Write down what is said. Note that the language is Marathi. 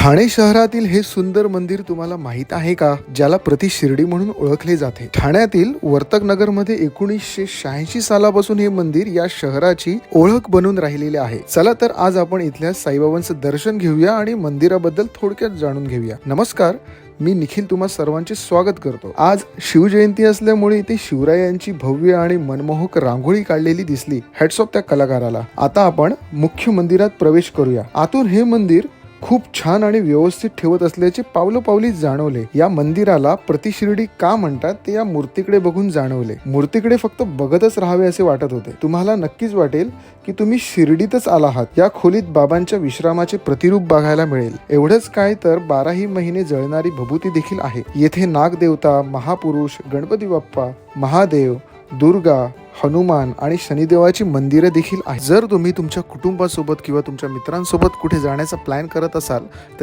ठाणे शहरातील हे सुंदर मंदिर तुम्हाला माहीत आहे का? ज्याला प्रति शिर्डी म्हणून ओळखले जाते. ठाण्यातील वर्तक नगरमध्ये एकोणीसशे शहाऐंशी सालापासून हे मंदिर या शहराची ओळख बनून राहिलेले आहे. चला तर आज आपण इथल्या साईबाबांचं दर्शन घेऊया आणि मंदिराबद्दल थोडक्यात जाणून घेऊया. नमस्कार मी निखिल तुम्हा सर्वांचे स्वागत करतो. आज शिवजयंती असल्यामुळे इथे शिवरायांची भव्य आणि मनमोहक रांगोळी काढलेली दिसली. हॅट्स ऑफ त्या कलाकाराला. आता आपण मुख्य मंदिरात प्रवेश करूया. आतून हे मंदिर खूप छान आणि व्यवस्थित ठेवत असल्याचे पावलोपावली जाणवले. या मंदिराला प्रतिशिर्डी का म्हणतात ते या मूर्तीकडे बघून जाणवले. मूर्तीकडे फक्त बघतच राहावे असे वाटत होते. तुम्हाला नक्कीच वाटेल की तुम्ही शिर्डीतच आला आहात. या खोलीत बाबांच्या विश्रामाचे प्रतिरूप बघायला मिळेल. एवढंच काय तर बाराही महिने जळणारी भभूती देखील आहे. येथे नागदेवता महापुरुष गणपती बाप्पा महादेव दुर्गा हनुमान आणि शनिदेवाची मंदिरे देखील आहेत. जर तुम्ही तुमच्या कुटुंबासोबत किंवा तुमच्या मित्रांसोबत कुठे जाण्याचा प्लॅन करत असाल तर